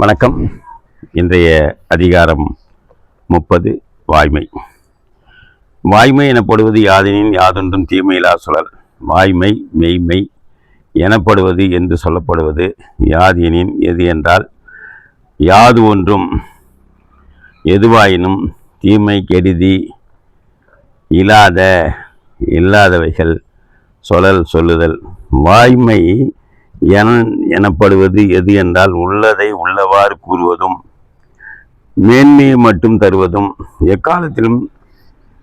வணக்கம். இன்றைய அதிகாரம் முப்பது வாய்மை. வாய்மை எனப்படுவது யாதெனின் யாதொன்றும் தீமையிலா சுழல். வாய்மை மெய்மை எனப்படுவது என்று சொல்லப்படுவது யாதெனின் எது என்றால் யாது ஒன்றும் எதுவாயினும் தீமை கெடுதி இல்லாத இல்லாதவைகள் சொல்லல் சொல்லுதல். வாய்மை என எனப்படுவது எது என்றால் உள்ளதை உள்ளவாறு கூறுவதும் மேன்மையை மட்டும் தருவதும் எக்காலத்திலும்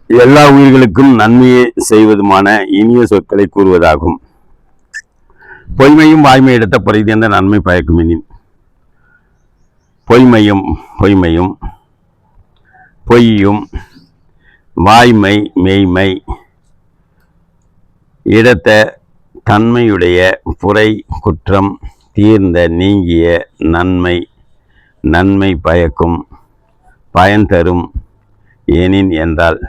எல்லா உயிர்களுக்கும் நன்மையை செய்வதுமான இனிய சொற்களை கூறுவதாகும். பொய்மையும் வாய்மை எடுத்த பொறைதேர்ந்த நன்மை பயக்கும் பொய்மையும் பொய்மையும் பொய்யும் வாய்மை மெய்மை இடத்த தன்மையுடைய புரை குற்றம் தீர்ந்த நீங்கிய நன்மை நன்மை பயக்கும் பயன் தரும் ஏனின் என்றால்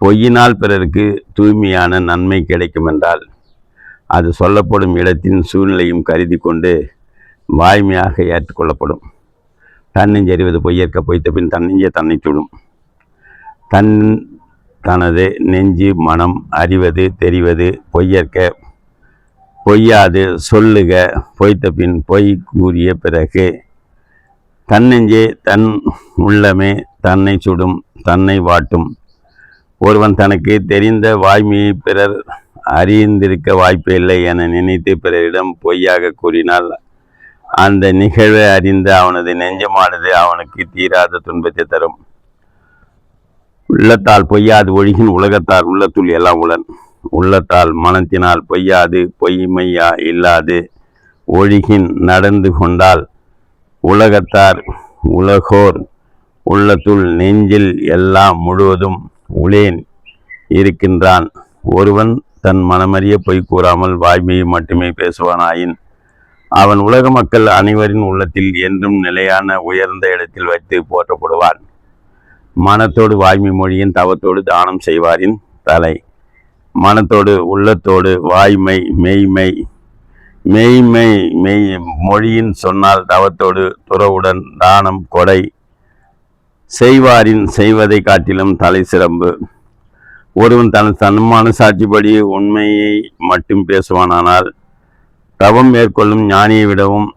பொய்யினால் பிறருக்கு தூய்மையான நன்மை கிடைக்கும் என்றால் அது சொல்லப்படும் இடத்தின் சூழ்நிலையும் கருதி கொண்டு வாய்மையாக ஏற்றுக்கொள்ளப்படும். தன்னெஞ்சறிவது பொய்யற்க பொய்த்த பின் தன்னெஞ்சே தன்னை சுடும் தன் தனது நெஞ்சு மனம் அறிவது தெரிவது பொய்யற்க பொய்யாது சொல்லுக. பொய்த்த பின் பொய் கூறிய பிறகு தன்னெஞ்சே தன் உள்ளமே தன்னை சுடும் தன்னை வாட்டும். ஒருவன் தனக்கு தெரிந்த வாய்மையை பிறர் அறிந்திருக்க வாய்ப்பில்லை என நினைத்து பிறரிடம் பொய்யாக கூறினால் அந்த நிகழ்வை அறிந்த அவனது நெஞ்சமானது அவனுக்கு தீராத துன்பத்தை தரும். உள்ளத்தால் பொய்யாது ஒழுகின் உலகத்தால் உள்ளத்துள் எல்லாம் உடன் உள்ளத்தால் மனத்தினால் பொய்யாது பொய்மையா இல்லாது ஒழுகின் நடந்து கொண்டால் உலகத்தார் உலகோர் உள்ளத்துள் நெஞ்சில் எல்லாம் முழுவதும் உளேன் இருக்கின்றான். ஒருவன் தன் மனமறிய பொய் கூறாமல் வாய்மையை மட்டுமே பேசுவானாயின் அவன் உலக மக்கள் அனைவரின் உள்ளத்தில் என்றும் நிலையான உயர்ந்த இடத்தில் வைத்து போற்றப்படுவான். மனத்தோடு வாய்மை மொழியின் தவத்தோடு தானம் செய்வாரின் தலை. மனத்தோடு உள்ளத்தோடு வாய்மை மெய்மை மெய்மை மெய் மொழியின் சொன்னால் தவத்தோடு துறவுடன் தானம் கொடை செய்வாரின் செய்வதை காட்டிலும் தலை சிறம்பு. ஒருவன் தன் தன்மான சாட்சிப்படி உண்மையை மட்டும் பேசுவானானால் தவம் மேற்கொள்ளும் ஞானியை விடவும்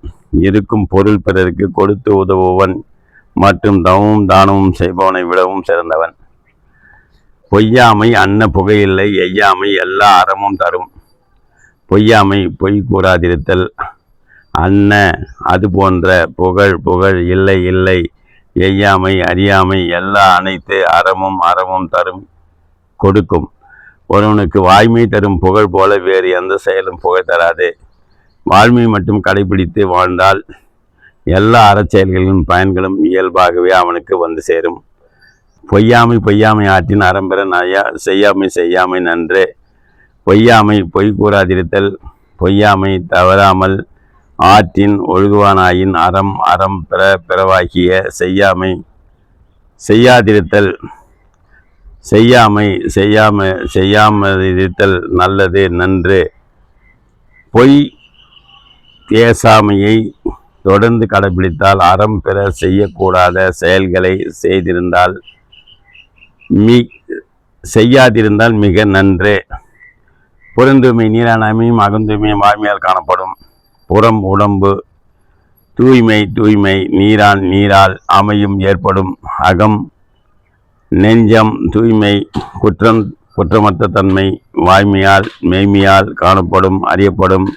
இருக்கும் பொருள் பிறருக்கு கொடுத்து உதவுவன் மற்றும் தவமும் தானமும் செய்பவனை விடவும் சிறந்தவன். பொய்யாமை அன்ன புகையில்லை எய்யாமை எல்லா அறமும் தரும். பொய்யாமை பொய் கூறாதிருத்தல் அன்ன அது போன்ற புகழ் புகழ் இல்லை இல்லை. எய்யாமை அறியாமை எல்லா அனைத்து அறமும் அறமும் தரும் கொடுக்கும். ஒருவனுக்கு வாய்மை தரும் புகழ் போல வேறு எந்த செயலும் புகழ் தராது. வாழ்மை மட்டும் கடைபிடித்து வாழ்ந்தால் எல்லா அறச்செயல்களின் பயன்களும் இயல்பாகவே அவனுக்கு வந்து சேரும். பொய்யாமை பொய்யாமை ஆற்றின் அறம்பெற நயா செய்யாமை செய்யாமை நன்று. பொய்யாமை பொய் கூறாதிருத்தல் பொய்யாமை தவறாமல் ஆற்றின் ஒழுகுவானாயின் அறம் அறம் பெற பிறவாகிய செய்யாமை செய்யாதிருத்தல். செய்யாமை செய்யாம செய்யாமதிருத்தல் நல்லது நன்று. பொய் பேசாமையை தொடர்ந்து கடைபிடித்தால் அறம் பெற செய்யக்கூடாத செயல்களை செய்திருந்தால் மி செய்யாதிருந்தால் மிக நன்று. புறந்தூய்மை நீரானமையும் அகந்தூய்மையும் வாய்மையால் காணப்படும். புறம் உடம்பு தூய்மை தூய்மை நீரான் நீரால் அமையும் ஏற்படும். அகம் நெஞ்சம் தூய்மை குற்றம் குற்றமற்ற தன்மை வாய்மையால் மெய்மையால் காணப்படும் அறியப்படும்.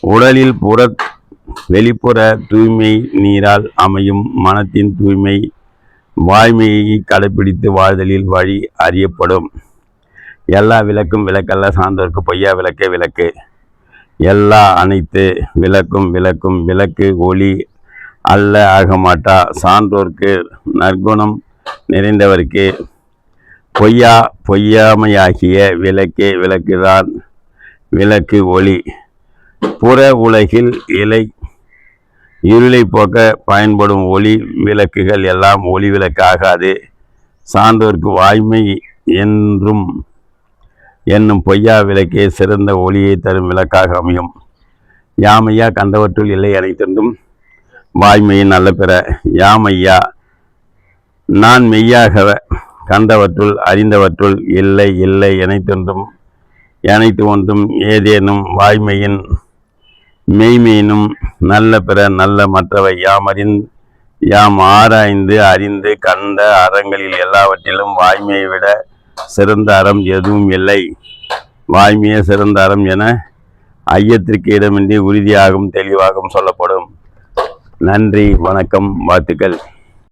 உடலில் புற வெளிப்புற தூய்மை நீரால் அமையும் மனத்தின் தூய்மை வாய்மையை கடைப்பிடித்து வாழ்தலில் வழி அறியப்படும். எல்லா விளக்கும் விளக்கல்ல சான்றோர்க்கு பொய்யா விளக்கே விளக்கு. எல்லா அனைத்து விளக்கும் விளக்கும் விளக்கு ஒளி அல்ல ஆகமாட்டா. சான்றோர்க்கு நற்குணம் நிறைந்தவர்க்கு பொய்யா பொய்யாமையாகிய விளக்கே விளக்குதான். விளக்கு ஒளி. புற உலகில் இலை இருளை போக்க பயன்படும் ஒளி விளக்குகள் எல்லாம் ஒளி விளக்காகாது சான்றோர்க்கு வாய்மை என்றும் என்னும் பொய்யா விளக்கே சிறந்த ஒளியை தரும் விளக்காக அமையும். யாமையா கண்டவற்றுள் இல்லை அனைத்தென்றும் வாய்மையின் நல்ல பெற. யாமையா நான் மெய்யாக கண்டவற்றுள் அறிந்தவற்றுள் இல்லை இல்லை எனைத்தொன்றும் அனைத்து ஒன்றும் ஏதேனும் வாய்மையின் மெய்மையினும் நல்ல பிற நல்ல மற்றவை யாம் அறிந் யாம் ஆராய்ந்து அறிந்து கண்ட அறங்களில் எல்லாவற்றிலும் வாய்மையை விட சிறந்த அறம் எதுவும் இல்லை. வாய்மையே சிறந்த அறம் என ஐயத்திற்கு இடமின்றி உறுதியாகவும் தெளிவாகவும் சொல்லப்படும். நன்றி வணக்கம் வாழ்த்துக்கள்.